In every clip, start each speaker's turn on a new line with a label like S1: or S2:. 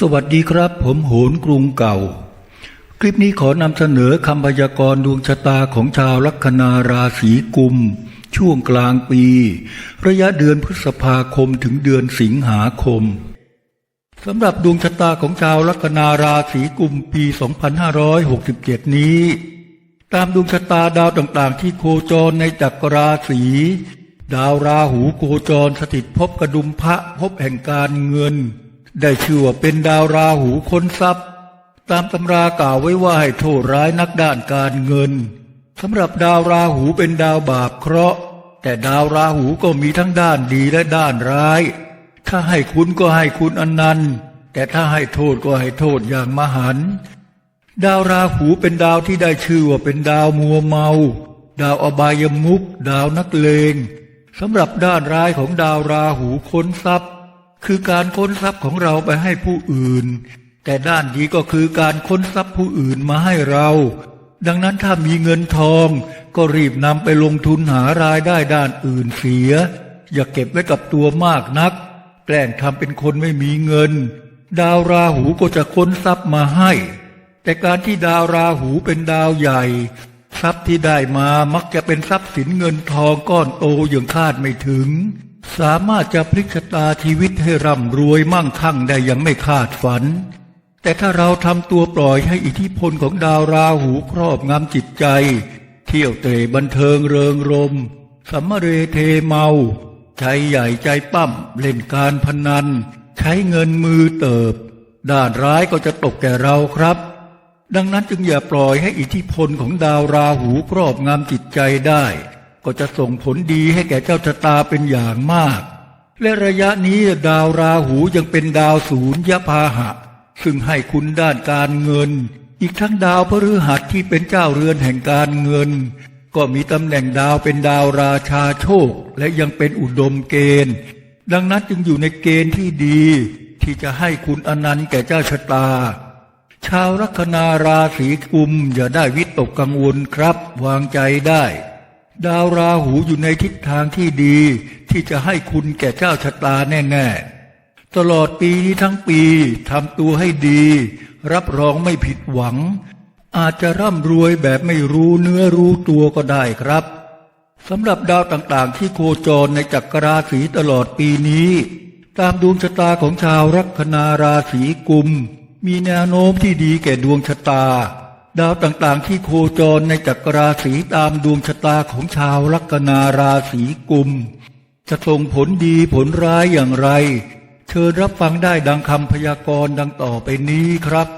S1: สวัสดีครับ ผมโหนกรุงเก่า คลิปนี้ขอนำเสนอคำพยากรณ์ดวงชะตาของชาวลัคนาราศีกุม ช่วงกลางปี ระยะเดือนพฤษภาคมถึงเดือนสิงหาคมสำหรับดวงชะตาของชาวลัคนาราศีกุมปี 2567 นี้ ตามดวงชะตาดาวต่างๆ ที่โคจรในจักรราศีดาวราหูโคจรสถิตภพกระดุมพระภพแห่งการเงิน ได้ชื่อว่าเป็นดาวราหูค้นทรัพย์ ตามตำรากล่าวไว้ว่าให้โทษร้ายนักด้านการเงินสำหรับดาวราหูเป็นดาวบาปเคราะห์ แต่ดาวราหูก็มีทั้งด้านดีและด้านร้าย ถ้าให้คุณก็ให้คุณอนนันต์แต่ถ้าให้โทษก็ให้โทษอย่างมหัน ดาวราหูเป็นดาวที่ได้ชื่อว่าเป็นดาวมัวเมา ดาวอบายมุกดาวนักเลงสำหรับด้านร้ายของดาวราหูค้นทรัพย์ คือการค้นทรัพย์ของเราไปให้ผู้อื่น แต่ด้านดีก็คือการค้นทรัพย์ผู้อื่นมาให้เรา ดังนั้นถ้ามีเงินทองก็รีบนำไปลงทุนหารายได้ด้านอื่นเสีย อย่าเก็บไว้กับตัวมากนัก แกล้งทำเป็นคนไม่มีเงิน ดาวราหูก็จะค้นทรัพย์มาให้ แต่การที่ดาวราหูเป็นดาวใหญ่ทรัพย์ที่ได้มามักจะเป็นทรัพย์สินเงินทองก้อนโตอย่างคาดไม่ถึง สามารถจะพลิกชะตาชีวิตให้ร่ำรวยมั่งคั่งได้อย่างไม่คาดฝัน แต่ถ้าเราทำตัวปล่อยให้อิทธิพลของดาวราหูครอบงำจิตใจ เที่ยวเตะบันเทิงเริงรมสัมเรเทเมา ใจใหญ่ใจปั้มเล่นการพนัน ใช้เงินมือเติบ ด้านร้ายก็จะตกแก่เราครับ ดังนั้นจึงอย่าปล่อยให้อิทธิพลของดาวราหูครอบงำจิตใจได้ ก็จะส่งผลดีให้แก่เจ้าชะตาเป็นอย่างมาก และระยะนี้ดาวราหูยังเป็นดาวศูนย์ยพาหะ ซึ่งให้คุณด้านการเงิน อีกทั้งดาวพฤหัสที่เป็นเจ้าเรือนแห่งการเงิน ก็มีตำแหน่งดาวเป็นดาวราชาโชค และยังเป็นอุดมเกณฑ์ ดังนั้นจึงอยู่ในเกณฑ์ที่ดี ที่จะให้คุณอนันต์แก่เจ้าชะตาชาวลัคนาราศีกุมอย่าได้วิตกกังวลครับ วางใจได้ ดาวราหูอยู่ในทิศทางที่ดี ที่จะให้คุณแก่เจ้าชะตาแน่ๆ ตลอดปีนี้ทั้งปีทำตัวให้ดี รับรองไม่ผิดหวัง อาจจะร่ำรวยแบบไม่รู้เนื้อรู้ตัวก็ได้ครับสำหรับดาวต่างๆ ที่โคจรในจักรราศีตลอดปีนี้ ตามดวงชะตาของชาวลัคนาราศีกุม มีแนวโน้มที่ดีแก่ดวงชะตา ดาวต่างๆ ที่โคจรในจักรราศีตามดวงชะตาของชาวลัคนาราศีกุม จะส่งผลดีผลร้ายอย่างไร เชิญรับฟังได้ดังคำพยากรณ์ดังต่อไปนี้ครับ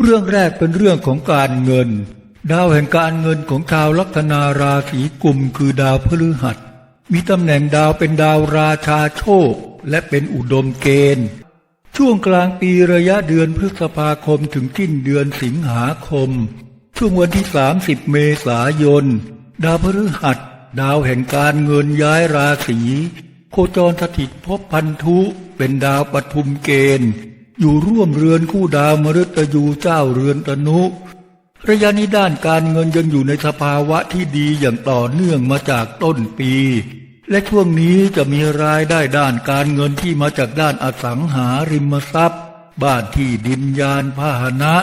S1: เรื่องแรกเป็นเรื่องของการเงิน ดาวแห่งการเงินของชาวลัคนาราศีกุม คือดาวพฤหัส มีตำแหน่งดาวเป็นดาวราชาโชค และเป็นอุดมเกณฑ์ ช่วงกลางปีระยะเดือนพฤษภาคมถึงสิ้นเดือนสิงหาคม ช่วงวันที่ 30 เมษายน ดาวพฤหัส ดาวแห่งการเงินย้ายราศีโคจรสถิตภพพันธุเป็นดาวปทุมเกณฑ์ อยู่ร่วมเรือนคู่ดาวมฤตยูเจ้าเรือนตนุ ระยะนี้ด้านการเงินยังอยู่ในสภาวะที่ดีอย่างต่อเนื่องมาจากต้นปี และช่วงนี้จะมีรายได้ด้านการเงินที่มาจากด้านอสังหาริมทรัพย์ บ้านที่ดินยานพาหนะ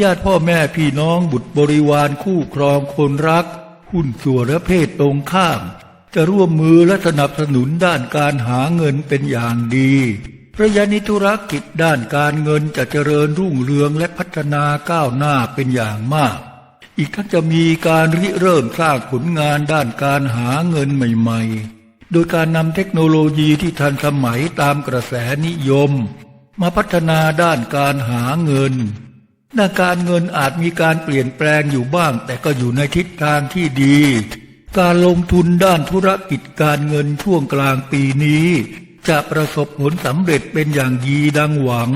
S1: ญาติพ่อแม่พี่น้องบุตรบริวารคู่ครองคนรัก หุ้นส่วนและเพศตรงข้าม จะร่วมมือและสนับสนุนด้านการหาเงินเป็นอย่างดีระยะนี้ธุรกิจด้านการเงินจะเจริญรุ่งเรืองและพัฒนาก้าวหน้าเป็นอย่างมาก อีกทั้งจะมีการริเริ่มสร้างผลงานด้านการหาเงินใหม่ ๆ โดยการนำเทคโนโลยีที่ทันสมัยตามกระแสนิยม มาพัฒนาด้านการหาเงินด้านการเงินอาจมีการเปลี่ยนแปลงอยู่บ้าง แต่ก็อยู่ในทิศทางที่ดี การลงทุนด้านธุรกิจการเงินช่วงกลางปีนี้ จะประสบผลสำเร็จเป็นอย่างดีดังหวัง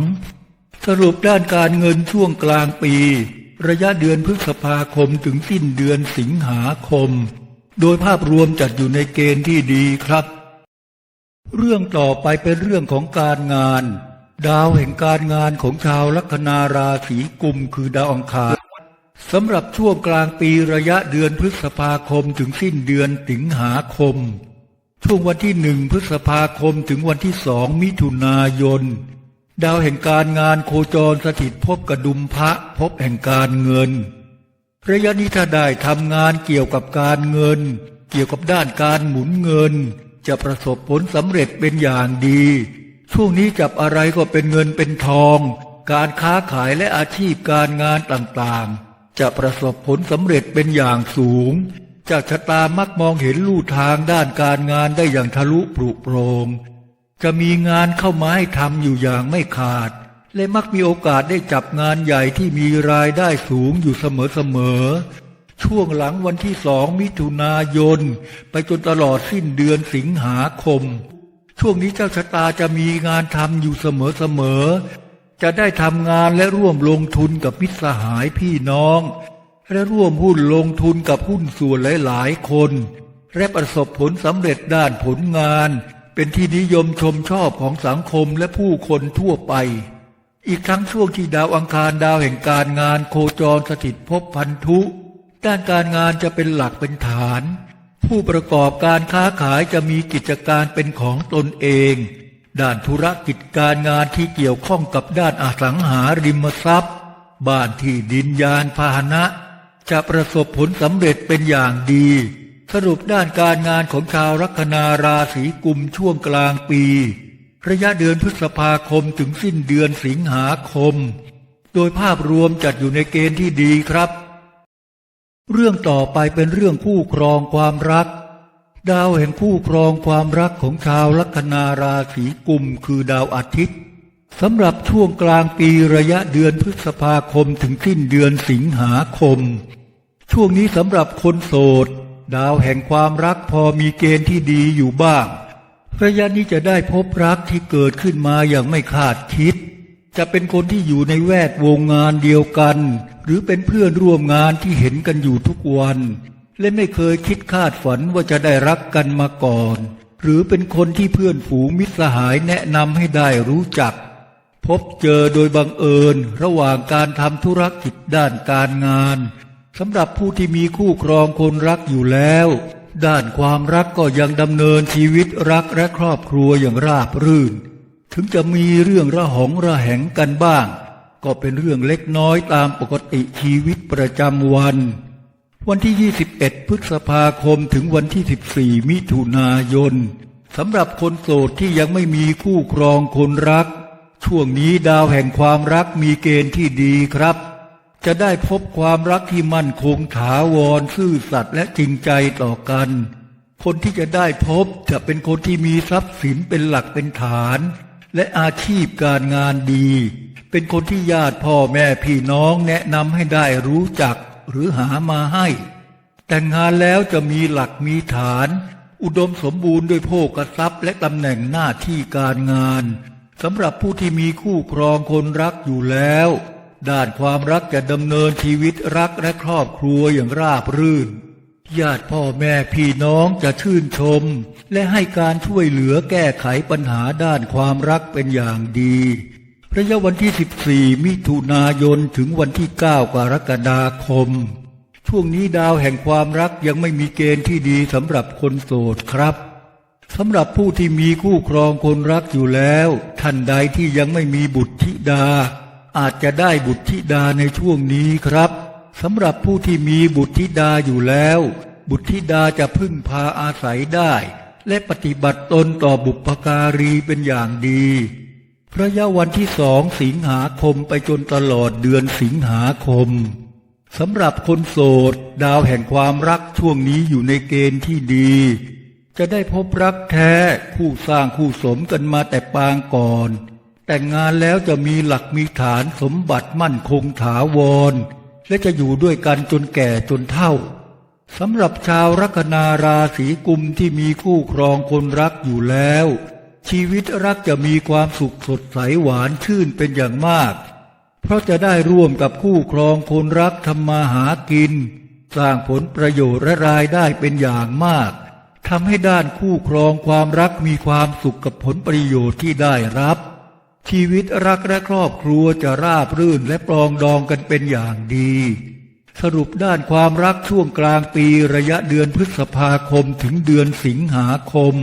S1: สรุปด้านการเงินช่วงกลางปี ระยะเดือนพฤษภาคมถึงสิ้นเดือนสิงหาคม โดยภาพรวมจัดอยู่ในเกณฑ์ที่ดีครับ เรื่องต่อไปเป็นเรื่องของการงาน ดาวแห่งการงานของชาวลัคนาราศีกุมคือดาวอังคารสำหรับช่วงกลางปีระยะเดือนพฤษภาคมถึงสิ้นเดือนสิงหาคม ช่วงวันที่หนึ่งพฤษภาคมถึงวันที่สองมิถุนายน ดาวแห่งการงานโคจรสถิตพบกระดุมพระพบแห่งการเงิน ระยะนี้ถ้าได้ทำงานเกี่ยวกับการเงิน เกี่ยวกับด้านการหมุนเงิน จะประสบผลสำเร็จเป็นอย่างดี ช่วงนี้จับอะไรก็เป็นเงินเป็นทอง การค้าขายและอาชีพการงานต่างๆ จะประสบผลสำเร็จเป็นอย่างสูงจากชะตามักมองเห็นลู่ทางด้านการงานได้อย่างทะลุปลุโปรง จะมีงานเข้ามาให้ทำอยู่อย่างไม่ขาด และมักมีโอกาสได้จับงานใหญ่ที่มีรายได้สูงอยู่เสมอๆ ช่วงหลังวันที่สองมิถุนายน ไปจนตลอดสิ้นเดือนสิงหาคม ช่วงนี้เจ้าชะตาจะมีงานทำอยู่เสมอๆ จะได้ทำงานและร่วมลงทุนกับมิตรสหายพี่น้อง และร่วมหุ้นลงทุนกับหุ้นส่วนหลายๆ คน และประสบผลสำเร็จด้านผลงาน เป็นที่นิยมชมชอบของสังคมและผู้คนทั่วไป อีกทั้งช่วงที่ดาวอังคารดาวแห่งการงานโคจรสถิตภพพันธุ ด้านการงานจะเป็นหลักเป็นฐาน ผู้ประกอบการค้าขายจะมีกิจการเป็นของตนเอง ด้านธุรกิจการงานที่เกี่ยวข้องกับด้านอสังหาริมทรัพย์ บ้านที่ดินยานพาหนะ จะประสบผลสำเร็จเป็นอย่างดี สรุปด้านการงานของชาวลัคนาราศีกุมช่วงกลางปี ระยะเดือนพฤษภาคมถึงสิ้นเดือนสิงหาคม โดยภาพรวมจัดอยู่ในเกณฑ์ที่ดีครับ เรื่องต่อไปเป็นเรื่องคู่ครองความรัก ดาวแห่งคู่ครองความรักของชาวลัคนาราศีกุมคือดาวอาทิตย์สำหรับช่วงกลางปีระยะเดือนพฤษภาคมถึงสิ้นเดือนสิงหาคม ช่วงนี้สำหรับคนโสด ดาวแห่งความรักพอมีเกณฑ์ที่ดีอยู่บ้าง ระยะนี้จะได้พบรักที่เกิดขึ้นมาอย่างไม่คาดคิด จะเป็นคนที่อยู่ในแวดวงงานเดียวกัน หรือเป็นเพื่อนร่วมงานที่เห็นกันอยู่ทุกวัน และไม่เคยคิดคาดฝันว่าจะได้รักกันมาก่อน หรือเป็นคนที่เพื่อนฝูงมิตรสหายแนะนำให้ได้รู้จัก พบเจอโดยบังเอิญระหว่างการทำธุรกิจด้านการงาน สำหรับผู้ที่มีคู่ครองคนรักอยู่แล้ว ด้านความรักก็ยังดำเนินชีวิตรักและครอบครัวอย่างราบรื่น ถึงจะมีเรื่องระหองระแหงกันบ้าง ก็เป็นเรื่องเล็กน้อยตามปกติชีวิตประจำวัน วันที่ 21 พฤษภาคมถึงวันที่ 14 มิถุนายนสำหรับคนโสดที่ยังไม่มีคู่ครองคนรัก ช่วงนี้ดาวแห่งความรักมีเกณฑ์ที่ดีครับ จะได้พบความรักที่มั่นคงถาวรซื่อสัตย์และจริงใจต่อกัน คนที่จะได้พบจะเป็นคนที่มีทรัพย์สินเป็นหลักเป็นฐาน และอาชีพการงานดี เป็นคนที่ญาติพ่อแม่พี่น้องแนะนำให้ได้รู้จักหรือหามาให้ แต่งงานแล้วจะมีหลักมีฐาน อุดมสมบูรณ์ด้วยโภคทรัพย์และตำแหน่งหน้าที่การงานสำหรับผู้ที่มีคู่ครองคนรักอยู่แล้ว ด้านความรักจะดำเนินชีวิตรักและครอบครัวอย่างราบรื่น ญาติพ่อแม่พี่น้องจะชื่นชม และให้การช่วยเหลือแก้ไขปัญหาด้านความรักเป็นอย่างดีระยะวันที่ 14 มิถุนายนถึงวันที่ 9 กรกฎาคม ช่วงนี้ดาวแห่งความรักยังไม่มีเกณฑ์ที่ดีสำหรับคนโสดครับสำหรับผู้ที่มีคู่ครองคนรักอยู่แล้ว ท่านใดที่ยังไม่มีบุตรธิดา อาจจะได้บุตรธิดาในช่วงนี้ครับสำหรับผู้ที่มีบุตรธิดาอยู่แล้ว บุตรธิดาจะพึ่งพาอาศัยได้ และปฏิบัติตนต่อบุพการีเป็นอย่างดีระยะวันที่สองสิงหาคมไปจนตลอดเดือนสิงหาคมสำหรับคนโสด ดาวแห่งความรักช่วงนี้อยู่ในเกณฑ์ที่ดี จะได้พบรักแท้คู่สร้างคู่สมกันมาแต่ปางก่อน แต่งงานแล้วจะมีหลักมีฐานสมบัติมั่นคงถาวร และจะอยู่ด้วยกันจนแก่จนเฒ่าสำหรับชาวลัคนาราศีกุมที่มีคู่ครองคนรักอยู่แล้ว ชีวิตรักจะมีความสุขสดใสหวานชื่นเป็นอย่างมาก เพราะจะได้ร่วมกับคู่ครองคนรักทำมาหากิน สร้างผลประโยชน์และรายได้เป็นอย่างมากทำให้ด้านคู่ครองความรักมีความสุขกับผลประโยชน์ที่ได้รับ ชีวิตรักและครอบครัวจะราบรื่นและปรองดองกันเป็นอย่างดี สรุปด้านความรักช่วงกลางปีระยะเดือนพฤษภาคมถึงเดือนสิงหาคม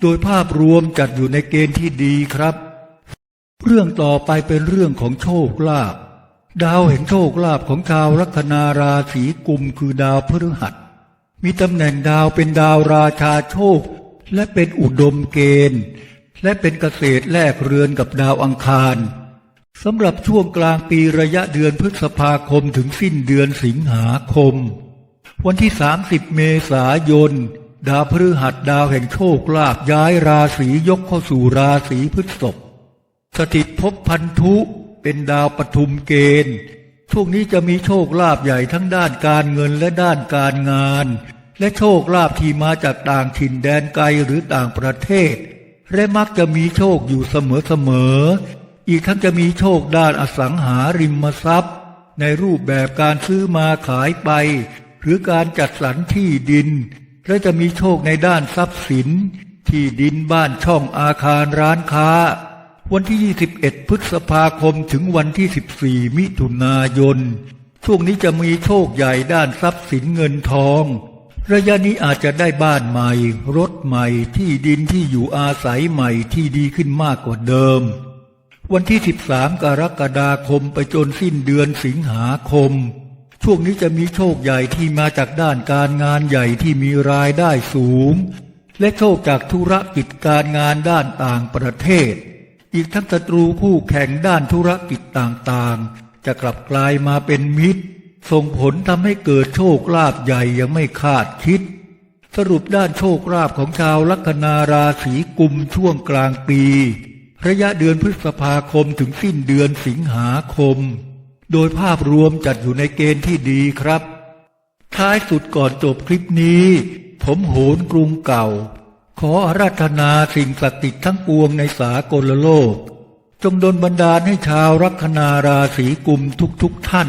S1: โดยภาพรวมจัดอยู่ในเกณฑ์ที่ดีครับ เรื่องต่อไปเป็นเรื่องของโชคลาภดาวแห่งโชคลาภของชาวลัคนาราศีกุมคือดาวพฤหัส มีตำแหน่งดาวเป็นดาวราชาโชค และเป็นอุดมเกณฑ์ และเป็นเกษตรแลกเรือนกับดาวอังคารสำหรับช่วงกลางปีระยะเดือนพฤษภาคมถึงสิ้นเดือนสิงหาคม วันที่ 30 เมษายน ดาวพฤหัสดาวแห่งโชคลาภย้ายราศียกเข้าสู่ราศีพฤษภสถิตภพพันธุเป็นดาวปทุมเกณฑ์ ช่วงนี้จะมีโชคลาภใหญ่ทั้งด้านการเงินและด้านการงาน และโชคลาภที่มาจากต่างถิ่นแดนไกลหรือต่างประเทศ และมักจะมีโชคอยู่เสมอๆอีกทั้งจะมีโชคด้านอสังหาริมทรัพย์ ในรูปแบบการซื้อมาขายไป หรือการจัดสรรที่ดิน และจะมีโชคในด้านทรัพย์สิน ที่ดินบ้านช่องอาคารร้านค้า วันที่ 21 พฤษภาคมถึงวันที่ 14 มิถุนายน ช่วงนี้จะมีโชคใหญ่ด้านทรัพย์สินเงินทอง ระยะนี้อาจจะได้บ้านใหม่ รถใหม่ ที่ดินที่อยู่อาศัยใหม่ที่ดีขึ้นมากกว่าเดิม วันที่ 13 กรกฎาคมไปจนสิ้นเดือนสิงหาคม ช่วงนี้จะมีโชคใหญ่ที่มาจากด้านการงานใหญ่ที่มีรายได้สูง และโชคจากธุรกิจการงานด้านต่างประเทศ อีกทั้งศัตรูคู่แข่งด้านธุรกิจต่างๆ จะกลับกลายมาเป็นมิตร ส่งผลทำให้เกิดโชคลาภใหญ่ยังไม่คาดคิด สรุปด้านโชคลาภของชาวลัคนาราศีกุมช่วงกลางปี ระยะเดือนพฤษภาคมถึงสิ้นเดือนสิงหาคม โดยภาพรวมจัดอยู่ในเกณฑ์ที่ดีครับ ท้ายสุดก่อนจบคลิปนี้ ผมโหนกรุงเก่า ขออาราธนาสิ่งศักดิ์สิทธิ์ทั้งปวงในสากลโลก จงดลบันดาลให้ชาวลัคนาราศีกุมทุกๆทท่าน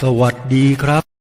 S1: สวัสดีครับ